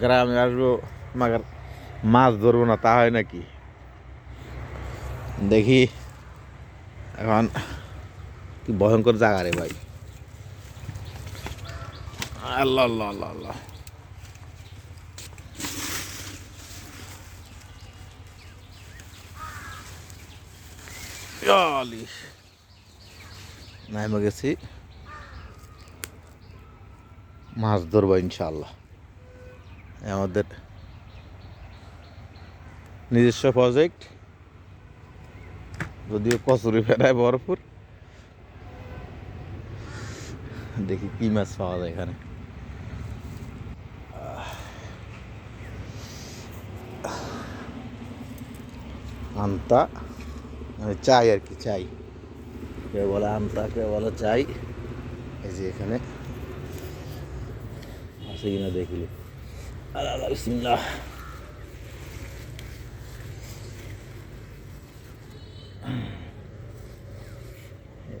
গ্রামে আসব, মাগার মাছ ধরবো না, তা হয় নাকি? দেখি, এখন কি ভয়ঙ্কর জায়গা রে ভাই। আল্লাহ আল্লাহ গেছি। মাছ ধরবো ইনশাল্লাহ আমাদের নিজস্ব প্রজেক্ট যদিও কচুরি ফেরায় ভরপুর। দেখি কি মাছ পাওয়া যায় এখানে। আন্তা মানে চাই আর কি, চাই। কেউ বলে আমতা কেউ বলে চাই। এই যে এখানে। আছে কিনা দেখলি আল্লাহ আল্লাহ বিসমিল্লাহ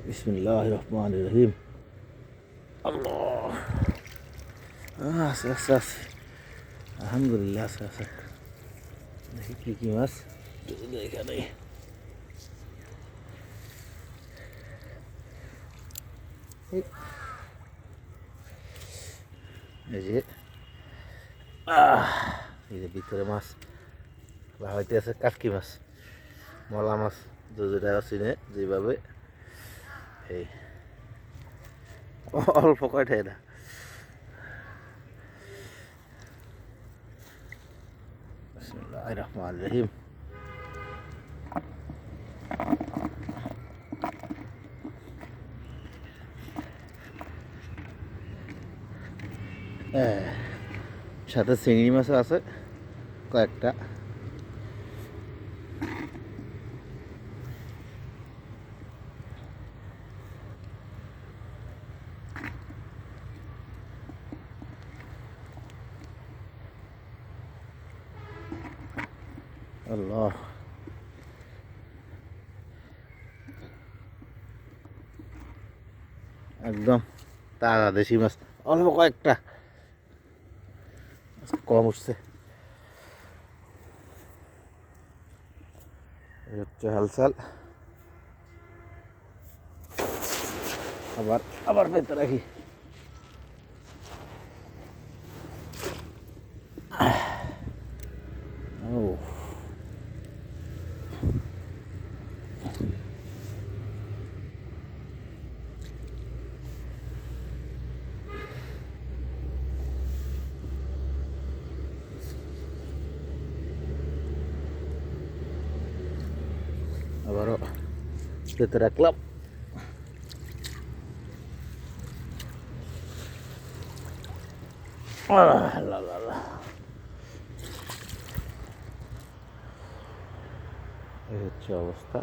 বিসমিল্লাহ রহমান রহিম আল্লাহ আহ, আছে আছে আছে আলহামদুলিল্লাহ আছে আছে দেখি কি কি মাছ যদি এখানে এই যে আহ, এই যে ভিতরে মাছ হইতে আছে কাটকি মাছ মলা মাছ দু দু টাকা চিনে যেভাবে। এই অল্প কয়টা এটা? বিসমিল্লাহ রহমান রহিম। হ্যাঁ, সাথে চিংড়ি মাছও আছে কয়েকটা। একদম তাজা দেশি মাছ অল্প কয়েকটা। কম উঠছে। হচ্ছে হালসাল। আবার আবার পেতে আবারও পেতে রাখলাম আহ, লা, লা, লা। এই হচ্ছে অবস্থা